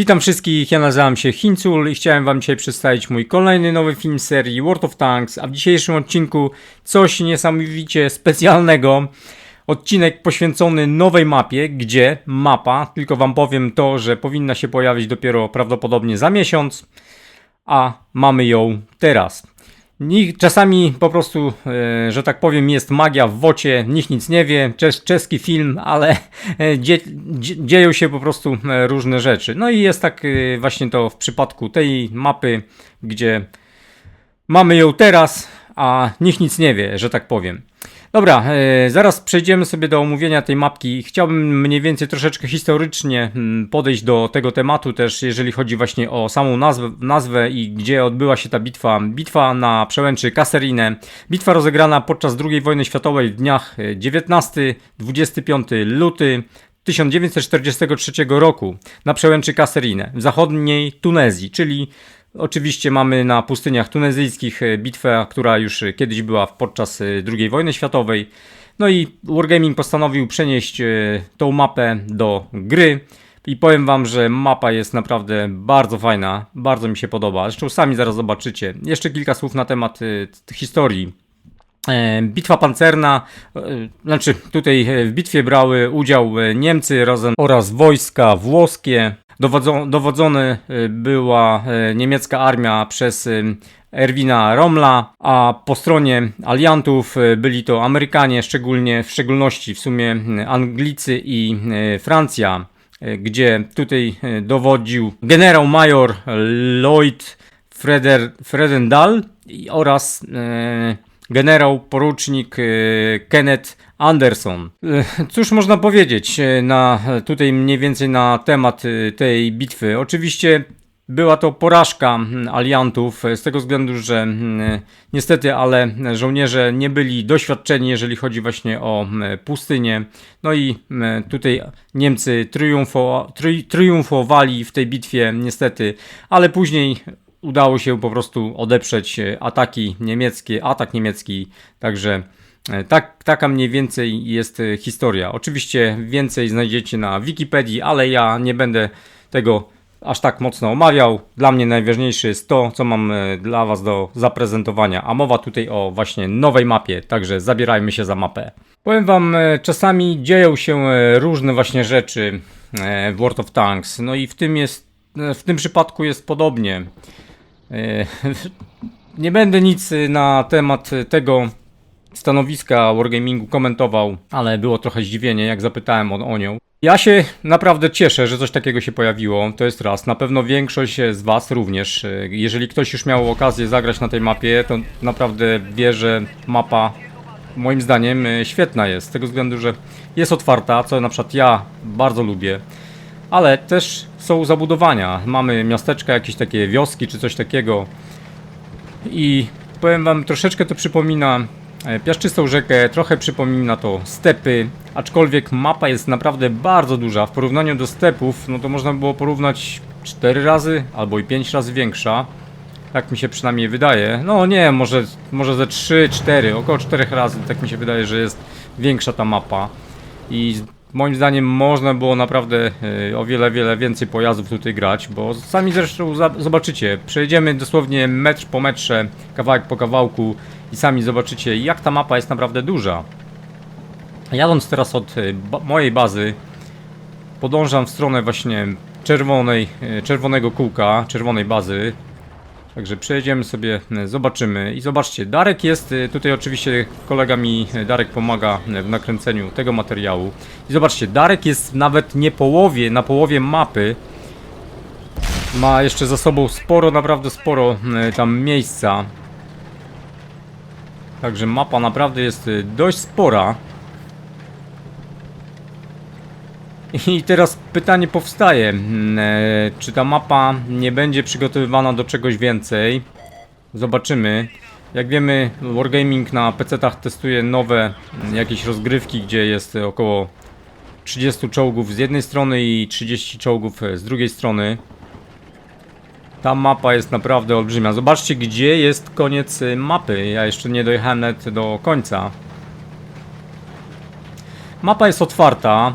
Witam wszystkich, ja nazywam się Hincul i chciałem wam dzisiaj przedstawić mój kolejny nowy film serii World of Tanks, a w dzisiejszym odcinku coś niesamowicie specjalnego. Odcinek poświęcony nowej mapie, gdzie mapa, tylko wam powiem to, że powinna się pojawić dopiero prawdopodobnie za miesiąc, a mamy ją teraz. Czasami po prostu, e, że tak powiem, jest magia w wocie, nikt nic nie wie, czes, czeski film, ale e, dzie, dzie, dzieją się po prostu e, różne rzeczy. No i jest tak właśnie to w przypadku tej mapy, gdzie mamy ją teraz, a nikt nic nie wie, że tak powiem. Dobra, e, zaraz przejdziemy sobie do omówienia tej mapki. Chciałbym mniej więcej troszeczkę historycznie mm, podejść do tego tematu też, jeżeli chodzi właśnie o samą nazwę, nazwę i gdzie odbyła się ta bitwa. Bitwa na przełęczy Kasserine. Bitwa rozegrana podczas II wojny światowej w dniach e, 19-25 luty 1943 roku na przełęczy Kasserine w zachodniej Tunezji, czyli Oczywiście mamy na pustyniach tunezyjskich e, bitwę, która już e, kiedyś była podczas e, II wojny światowej. No i Wargaming postanowił przenieść tą mapę do gry. I powiem wam, że mapa jest naprawdę bardzo fajna, bardzo mi się podoba. Zresztą sami zaraz zobaczycie. Jeszcze kilka słów na temat historii Bitwa pancerna, znaczy tutaj w bitwie brały udział Niemcy razem oraz wojska włoskie. Dowodzą, dowodzone e, była e, niemiecka armia przez e, Erwina Rommla, a po stronie aliantów byli to Amerykanie, szczególnie w szczególności w sumie Anglicy i Francja, gdzie tutaj dowodził generał major Lloyd Freder, Fredendall i- oraz generał porucznik e, Kenneth Anderson. E, Cóż można powiedzieć e, na tutaj mniej więcej na temat tej bitwy? Oczywiście była to porażka mm, aliantów z tego względu, że mm, niestety, ale żołnierze nie byli doświadczeni, jeżeli chodzi właśnie o mm, pustynię. No i tutaj Niemcy triumfo, tri, triumfowali w tej bitwie niestety, ale później udało się po prostu odeprzeć e, ataki niemieckie, atak niemiecki, także e, tak, taka mniej więcej jest e, historia. Oczywiście więcej znajdziecie na Wikipedii, ale ja nie będę tego aż tak mocno omawiał. Dla mnie najważniejsze jest to, co mam dla Was do zaprezentowania, a mowa tutaj o właśnie nowej mapie, także zabierajmy się za mapę. Powiem Wam, czasami dzieją się różne właśnie rzeczy w World of Tanks, no i w tym jest, w tym przypadku jest podobnie. E, Nie będę nic na temat tego stanowiska Wargamingu komentował, ale było trochę zdziwienie, jak zapytałem o, o nią. Ja się naprawdę cieszę, że coś takiego się pojawiło. To jest raz. Na pewno większość z Was również. Y, Jeżeli ktoś już miał okazję zagrać na tej mapie, to naprawdę wie, że mapa moim zdaniem y, świetna jest. Z tego względu, że jest otwarta, co na przykład ja bardzo lubię ale też są zabudowania. Mamy miasteczka, jakieś takie wioski czy coś takiego. I powiem wam, troszeczkę to przypomina e, piaszczystą rzekę, trochę przypomina to stepy, aczkolwiek mapa jest naprawdę bardzo duża. W porównaniu do stepów, no to można było porównać 4 razy albo i 5 razy większa. Tak mi się przynajmniej wydaje. No nie, może, może ze 3, 4, około 4 razy, tak mi się wydaje, że jest większa ta mapa. I moim zdaniem można było naprawdę e, o wiele, wiele więcej pojazdów tutaj grać, bo sami zresztą zobaczycie, przejedziemy dosłownie metr po metrze, kawałek po kawałku i sami zobaczycie jak ta mapa jest naprawdę duża. Jadąc teraz od ba mojej bazy, podążam w stronę właśnie czerwonej, e, czerwonego kółka, czerwonej bazy. Także przejedziemy sobie, e, zobaczymy. I zobaczcie, Darek jest, e, tutaj oczywiście kolega mi, e, Darek pomaga w nakręceniu tego materiału. I zobaczcie, Darek jest nawet nie połowie, na połowie mapy. Ma jeszcze za sobą sporo, naprawdę sporo tam miejsca. Także mapa naprawdę jest dość spora. I teraz pytanie powstaje, mm, e, czy ta mapa nie będzie przygotowywana do czegoś więcej? Zobaczymy. Jak wiemy, Wargaming na PC-tach testuje nowe mm, jakieś rozgrywki, gdzie jest około 30 czołgów z jednej strony i 30 czołgów e, z drugiej strony. Ta mapa jest naprawdę olbrzymia. Zobaczcie, gdzie jest koniec e, mapy. Ja jeszcze nie dojechałem nawet do końca. Mapa jest otwarta,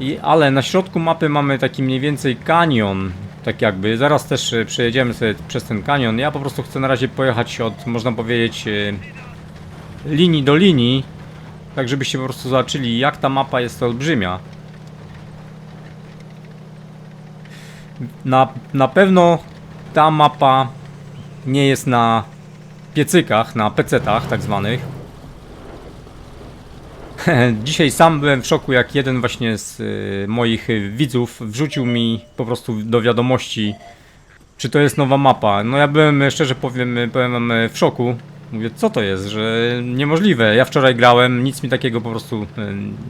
i, ale na środku mapy mamy taki mniej więcej kanion. Tak jakby. Zaraz też e, przejedziemy sobie przez ten kanion. Ja po prostu chcę na razie pojechać od, można powiedzieć, e, linii do linii. Tak żebyście po prostu zobaczyli jak ta mapa jest olbrzymia. Na, na pewno ta mapa nie jest na piecykach, na pecetach tak zwanych. Dzisiaj sam byłem w szoku, jak jeden właśnie z y, moich widzów wrzucił mi po prostu do wiadomości, czy to jest nowa mapa. No ja byłem, szczerze powiem, y, w szoku. Mówię, co to jest, że niemożliwe. Ja wczoraj grałem, nic mi takiego po prostu y,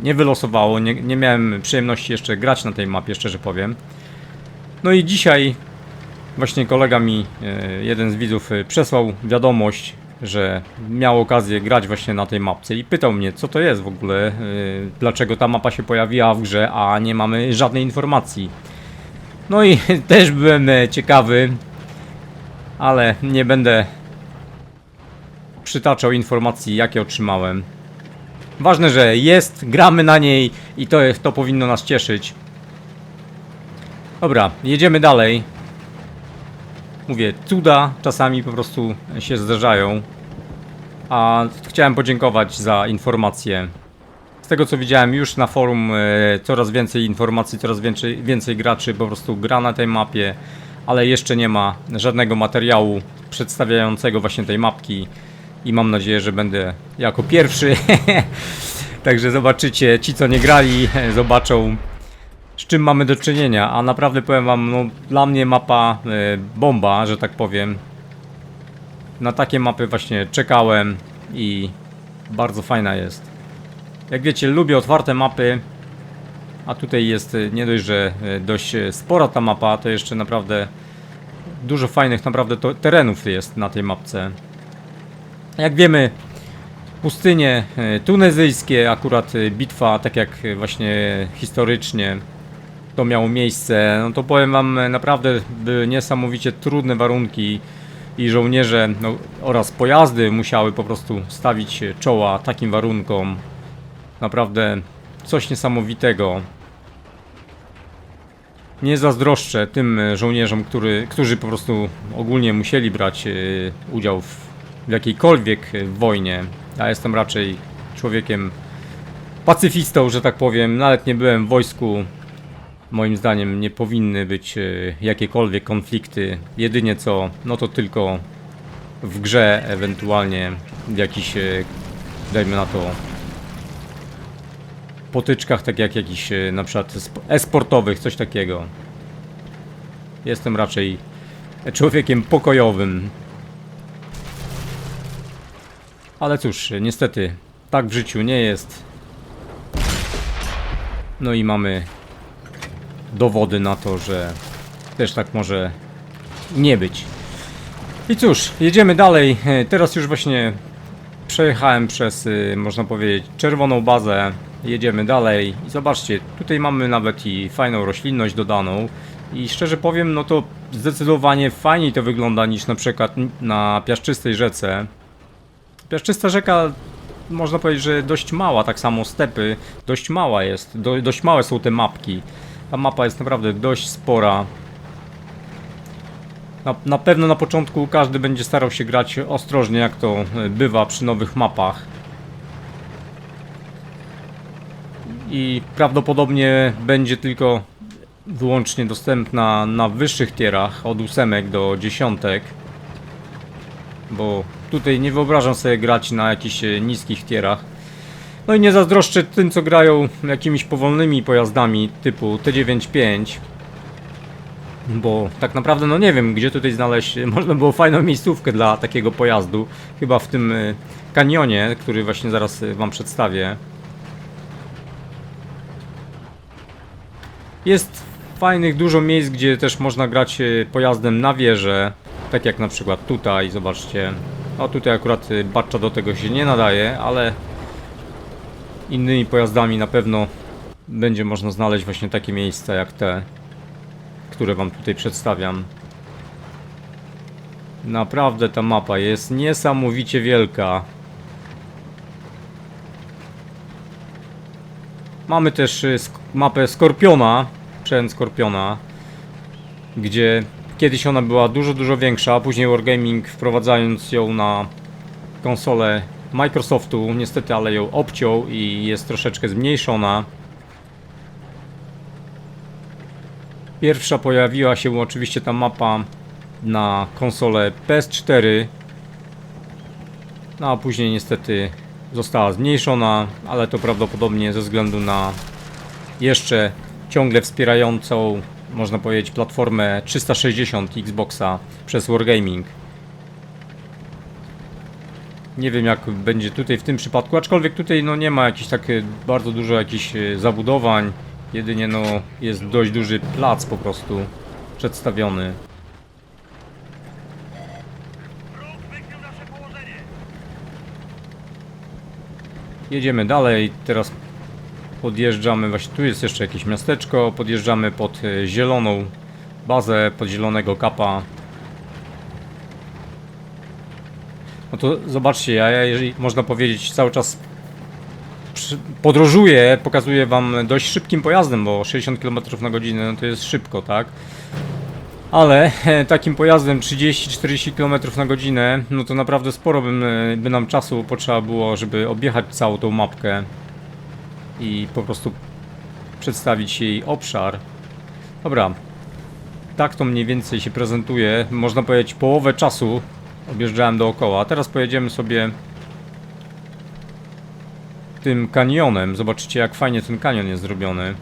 nie wylosowało, nie, nie miałem przyjemności jeszcze grać na tej mapie, szczerze powiem. No i dzisiaj właśnie kolega mi, y, jeden z widzów, przesłał wiadomość, że miał okazję grać właśnie na tej mapce i pytał mnie, co to jest w ogóle, y, dlaczego ta mapa się pojawiła w grze, a nie mamy żadnej informacji. No i też byłem e, ciekawy, ale nie będę przytaczał informacji, jakie otrzymałem. Ważne, że jest, gramy na niej i to, to powinno nas cieszyć. Dobra, jedziemy dalej. Mówię, cuda czasami po prostu się zdarzają. A chciałem podziękować za informacje. Z tego co widziałem już na forum e, coraz więcej informacji, coraz więcej, więcej graczy po prostu gra na tej mapie, ale jeszcze nie ma żadnego materiału przedstawiającego właśnie tej mapki i mam nadzieję, że będę jako pierwszy. Także zobaczycie, ci co nie grali, zobaczą z czym mamy do czynienia, a naprawdę powiem wam, no dla mnie mapa e, bomba, że tak powiem. Na takie mapy właśnie czekałem i bardzo fajna jest. Jak wiecie, lubię otwarte mapy, a tutaj jest e, nie dość, że e, dość e, spora ta mapa, to jeszcze naprawdę dużo fajnych naprawdę terenów jest na tej mapce. Jak wiemy, pustynie tunezyjskie, akurat bitwa, tak jak właśnie historycznie to miało miejsce, no to powiem wam, naprawdę były niesamowicie trudne warunki i żołnierze no, oraz pojazdy musiały po prostu stawić czoła takim warunkom. Naprawdę coś niesamowitego. Nie zazdroszczę tym żołnierzom, który, którzy po prostu ogólnie musieli brać e, udział w, w jakiejkolwiek wojnie. Ja jestem raczej człowiekiem pacyfistą, że tak powiem. Nawet nie byłem w wojsku. Moim zdaniem nie powinny być e, jakiekolwiek konflikty. Jedynie co, no to tylko w grze, ewentualnie w jakichś, e, dajmy na to, potyczkach, tak jak jakichś e, na przykład sp- e-sportowych, coś takiego. Jestem raczej człowiekiem pokojowym. Ale cóż, niestety, tak w życiu nie jest. No i mamy dowody na to, że też tak może nie być. I cóż, jedziemy dalej. E, Teraz już właśnie przejechałem przez, y, można powiedzieć, czerwoną bazę. Jedziemy dalej i zobaczcie, tutaj mamy nawet i fajną roślinność dodaną. I szczerze powiem, no to zdecydowanie fajniej to wygląda niż na przykład na piaszczystej rzece. Piaszczysta rzeka, można powiedzieć, że dość mała, tak samo stepy, dość mała jest, do, dość małe są te mapki. Ta mapa jest naprawdę dość spora. Na, na pewno na początku każdy będzie starał się grać ostrożnie, jak to e, bywa przy nowych mapach. I prawdopodobnie będzie tylko wyłącznie dostępna na wyższych tierach, od ósemek do dziesiątek. Bo tutaj nie wyobrażam sobie grać na jakichś e, niskich tierach. No i nie zazdroszczę tym, co grają jakimiś powolnymi pojazdami typu T95. Bo tak naprawdę no nie wiem, gdzie tutaj znaleźć, można było fajną miejscówkę dla takiego pojazdu. Chyba w tym y, kanionie, który właśnie zaraz y, wam przedstawię. Jest fajnych dużo miejsc, gdzie też można grać y, pojazdem na wieżę. Tak jak na przykład tutaj, zobaczcie. No tutaj akurat bacza do tego się nie nadaje, ale innymi pojazdami na pewno będzie można znaleźć właśnie takie miejsca jak te, które wam tutaj przedstawiam. Naprawdę ta mapa jest niesamowicie wielka. Mamy też y, mapę Skorpiona, sprzęt Skorpiona. gdzie kiedyś ona była dużo, dużo większa, a później Wargaming wprowadzając ją na konsolę Microsoftu, niestety ale ją obciął i jest troszeczkę zmniejszona. Pierwsza pojawiła się oczywiście ta mapa na konsolę PS4, no a później niestety została zmniejszona, ale to prawdopodobnie ze względu na jeszcze ciągle wspierającą, można powiedzieć, platformę 360 Xboxa przez Wargaming. Nie wiem jak będzie tutaj w tym przypadku, aczkolwiek tutaj no nie ma jakichś tak e, bardzo dużo jakichś e, zabudowań. Jedynie no jest dość duży plac po prostu przedstawiony. Jedziemy dalej, teraz podjeżdżamy, właśnie tu jest jeszcze jakieś miasteczko, podjeżdżamy pod e, zieloną bazę, pod zielonego kapa. No to zobaczcie, ja, ja jeżeli można powiedzieć cały czas podróżuję, pokazuję wam dość szybkim pojazdem, bo 60 km na godzinę no to jest szybko, tak? Ale takim pojazdem 30-40 km na godzinę, no to naprawdę sporo bym, by nam czasu potrzeba było, żeby objechać całą tą mapkę i po prostu przedstawić jej obszar. Dobra, tak to mniej więcej się prezentuje. Można powiedzieć połowę czasu objeżdżałem dookoła. Teraz pojedziemy sobie tym kanionem. Zobaczycie jak fajnie ten kanion jest zrobiony.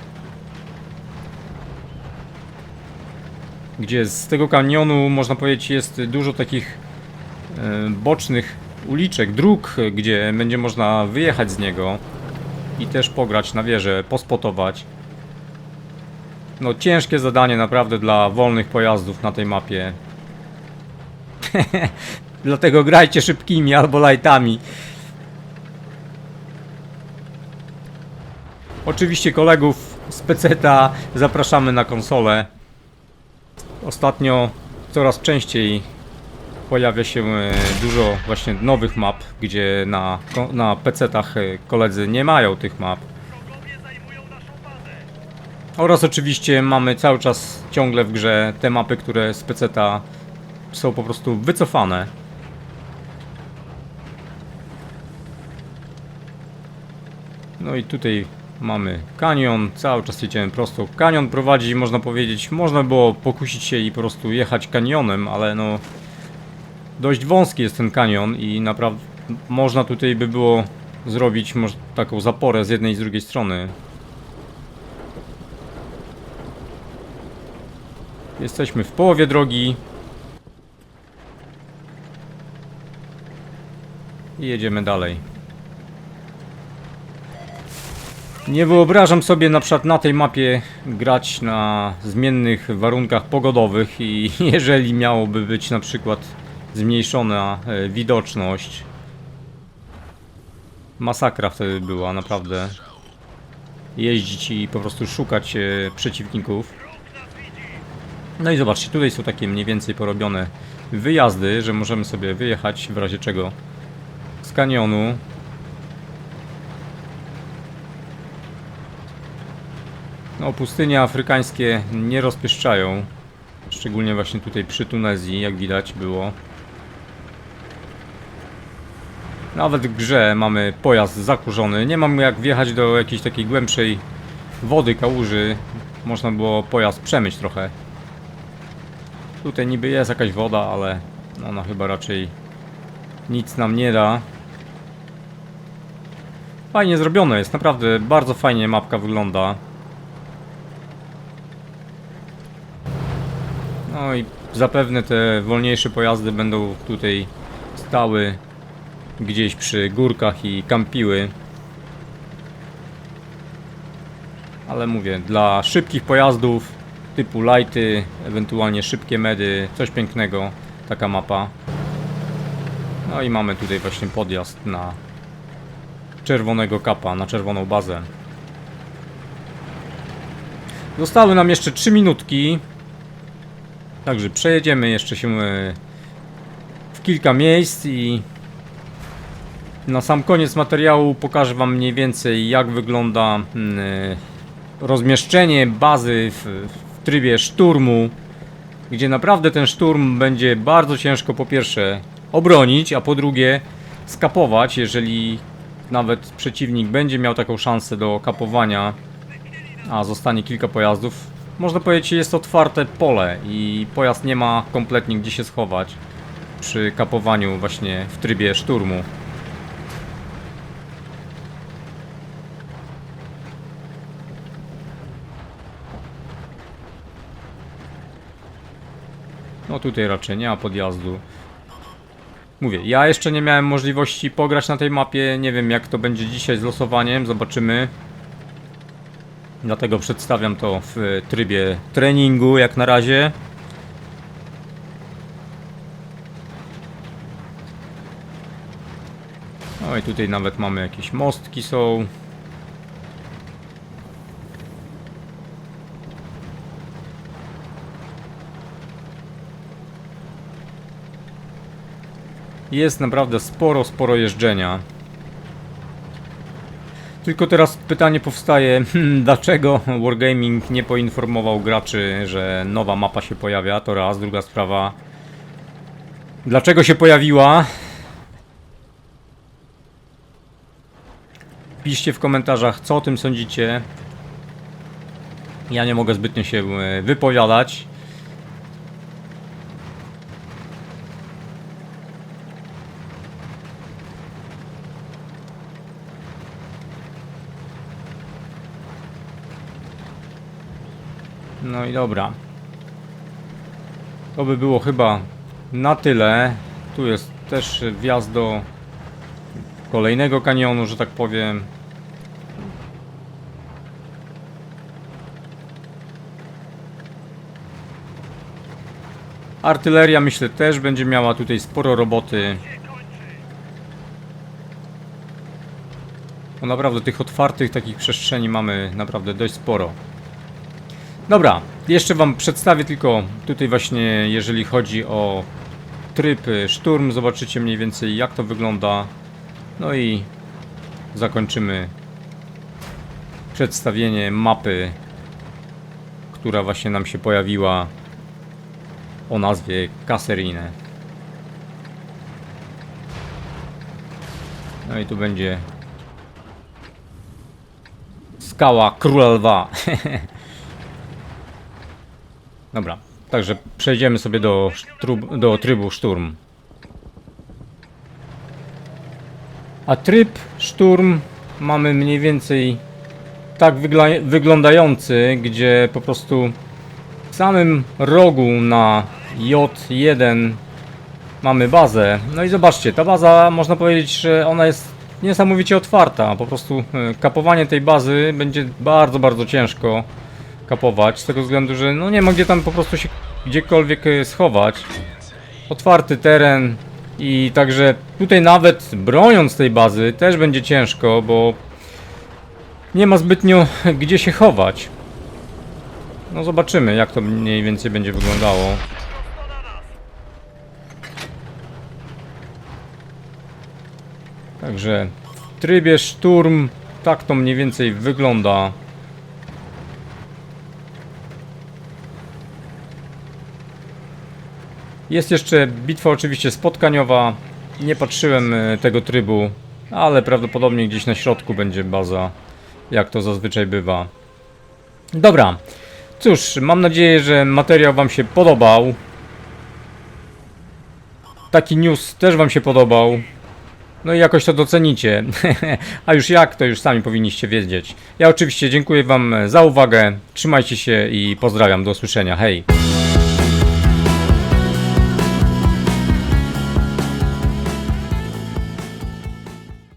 Gdzie z tego kanionu można powiedzieć jest dużo takich e, bocznych uliczek, dróg, gdzie będzie można wyjechać z niego i też pograć na wieżę, pospotować. No ciężkie zadanie naprawdę dla wolnych pojazdów na tej mapie. Dlatego grajcie szybkimi albo lightami. Oczywiście kolegów z PC-ta zapraszamy na konsolę. Ostatnio coraz częściej pojawia się e, dużo właśnie nowych map, gdzie na, na PC-tach e, koledzy nie mają tych map. Oraz oczywiście mamy cały czas ciągle w grze te mapy, które z PC-ta są po prostu wycofane. No i tutaj mamy kanion, cały czas jedziemy prosto. Kanion prowadzi, można powiedzieć, można było pokusić się i po prostu jechać kanionem, ale no dość wąski jest ten kanion i naprawdę można tutaj by było zrobić taką zaporę z jednej i z drugiej strony. Jesteśmy w połowie drogi. I jedziemy dalej. Nie wyobrażam sobie na przykład na tej mapie grać na zmiennych warunkach pogodowych i jeżeli miałoby być na przykład zmniejszona e, widoczność. Masakra wtedy była, naprawdę. Jeździć i po prostu szukać e, przeciwników. No i zobaczcie, tutaj są takie mniej więcej porobione wyjazdy, że możemy sobie wyjechać w razie czego kanionu. No, pustynie afrykańskie nie rozpieszczają. Szczególnie właśnie tutaj przy Tunezji, jak widać było. Nawet w grze mamy pojazd zakurzony. Nie mam jak wjechać do jakiejś takiej głębszej wody, kałuży. Można było pojazd przemyć trochę. Tutaj niby jest jakaś woda, ale ona chyba raczej nic nam nie da. Fajnie zrobione jest, naprawdę bardzo fajnie mapka wygląda. No i zapewne te wolniejsze pojazdy będą tutaj stały gdzieś przy górkach i kampiły. Ale mówię, dla szybkich pojazdów typu lighty, ewentualnie szybkie medy, coś pięknego, taka mapa. No i mamy tutaj właśnie podjazd na czerwonego kapa, na czerwoną bazę. Zostały nam jeszcze 3 minutki. Także przejedziemy jeszcze się e, w kilka miejsc i na sam koniec materiału pokażę Wam mniej więcej jak wygląda mm, e, rozmieszczenie bazy w, w trybie szturmu. gdzie naprawdę ten szturm będzie bardzo ciężko po pierwsze obronić, a po drugie skapować, jeżeli nawet przeciwnik będzie miał taką szansę do kapowania, a zostanie kilka pojazdów. Można powiedzieć, jest otwarte pole i pojazd nie ma kompletnie gdzie się schować przy kapowaniu właśnie w trybie szturmu. No tutaj raczej nie ma podjazdu. Mówię, ja jeszcze nie miałem możliwości pograć na tej mapie. Nie wiem jak to będzie dzisiaj z losowaniem, zobaczymy. Dlatego przedstawiam to w trybie treningu jak na razie. No i tutaj nawet mamy jakieś mostki są. Jest naprawdę sporo, sporo jeżdżenia. Tylko teraz pytanie powstaje, hmm, dlaczego Wargaming nie poinformował graczy, że nowa mapa się pojawia, to raz, druga sprawa. Dlaczego się pojawiła? Piszcie w komentarzach, co o tym sądzicie. Ja nie mogę zbytnio się e, wypowiadać. No i dobra. To by było chyba na tyle. Tu jest też wjazd do kolejnego kanionu, że tak powiem. Artyleria myślę też będzie miała tutaj sporo roboty. Bo naprawdę tych otwartych takich przestrzeni mamy naprawdę dość sporo. Dobra, jeszcze Wam przedstawię tylko tutaj właśnie, jeżeli chodzi o tryb y, szturm, zobaczycie mniej więcej jak to wygląda. No i zakończymy przedstawienie mapy, która właśnie nam się pojawiła o nazwie Caserine. No i tu będzie skała Króla Lwa. Dobra, także przejdziemy sobie do, do trybu szturm. A tryb szturm mamy mniej więcej tak wygla- wyglądający, gdzie po prostu w samym rogu na J1 mamy bazę. No i zobaczcie, ta baza można powiedzieć, że ona jest niesamowicie otwarta. Po prostu e, kapowanie tej bazy będzie bardzo, bardzo ciężko kapować, z tego względu, że no nie ma gdzie tam po prostu się gdziekolwiek e, schować. Otwarty teren i także tutaj nawet broniąc tej bazy też będzie ciężko, bo nie ma zbytnio gdzie się chować. No zobaczymy jak to mniej więcej będzie wyglądało. Także w trybie szturm tak to mniej więcej wygląda. Jest jeszcze bitwa oczywiście spotkaniowa. Nie patrzyłem e, tego trybu, ale prawdopodobnie gdzieś na środku będzie baza, jak to zazwyczaj bywa. Dobra. Cóż, mam nadzieję, że materiał Wam się podobał. Taki news też Wam się podobał. No i jakoś to docenicie. A już jak, to już sami powinniście wiedzieć. Ja oczywiście dziękuję Wam za uwagę. Trzymajcie się i pozdrawiam. Do usłyszenia. Hej!